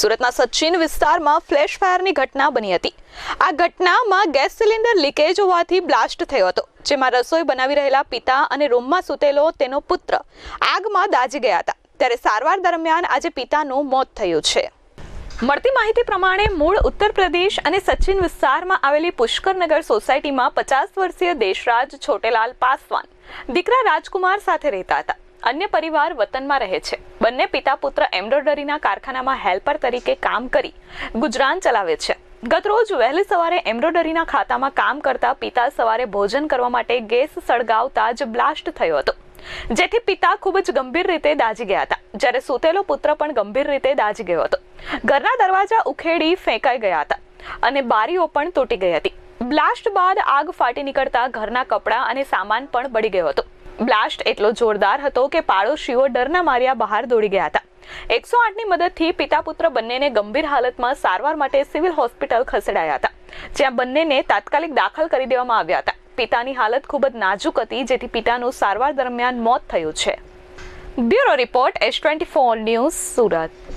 સુરતના સચિન વિસ્તારમાં ફ્લેશ ફાયરની ઘટના બની હતી. આ ઘટનામાં ગેસ સિલિન્ડર લીકેજ હોવાથી બ્લાસ્ટ થયો હતો, જેમાં રસોઈ બનાવી રહેલા પિતા અને રૂમમાં સૂતેલો તેનો પુત્ર આગમાં દાઝી ગયા હતા. ત્યારે સારવાર દરમિયાન આજે પિતાનું મોત થયું છે. મળતી માહિતી પ્રમાણે મૂળ ઉત્તર પ્રદેશ અને સચિન વિસ્તારમાં આવેલી પુષ્કરનગર સોસાયટીમાં પચાસ વર્ષીય દેશરાજ છોટેલાલ પાસવાન દીકરા રાજકુમાર સાથે રહેતા હતા. અન્ય પરિવાર વતનમાં રહે છે. બંને પિતા પુત્ર એમ્બ્રોઇડરીના કારખાનામાં હેલ્પર તરીકે કામ કરી ગુજરાન ચલાવે છે. ગતરોજ વહેલી સવારે એમ્બ્રોઇડરીના ખાતામાં કામ કરતા પિતા સવારે ભોજન કરવા માટે ગેસ સળગાવતા જ બ્લાસ્ટ થયો હતો. જેથી પિતા ખૂબ જ ગંભીર રીતે દાઝી ગયા હતા. જ્યારે સૂતેલો પુત્ર પણ ગંભીર રીતે દાઝી ગયો હતો. ઘરના દરવાજા ઉખેડી ફેંકાઈ ગયા હતા અને બારીઓ પણ તૂટી ગઈ હતી. બ્લાસ્ટ બાદ આગ ફાટી નીકળતા ઘરના કપડાં અને સામાન પણ બળી ગયો હતો. બ્લાસ્ટ એટલો જોરદાર હતો કે પાડોશીઓ ડરના માર્યા બહાર દોડી ગયા હતા. એકસો આઠની મદદથી પિતા પુત્ર બંનેને ગંભીર હાલતમાં સારવાર માટે સિવિલ હોસ્પિટલ ખસેડાયા હતા, જ્યાં બંનેને તાત્કાલિક દાખલ કરી દેવામાં આવ્યા હતા. પિતાની હાલત ખૂબ જ નાજુક હતી, જેથી પિતાનું સારવાર દરમિયાન મોત થયું છે. Bureau report, S twenty four news, Surat.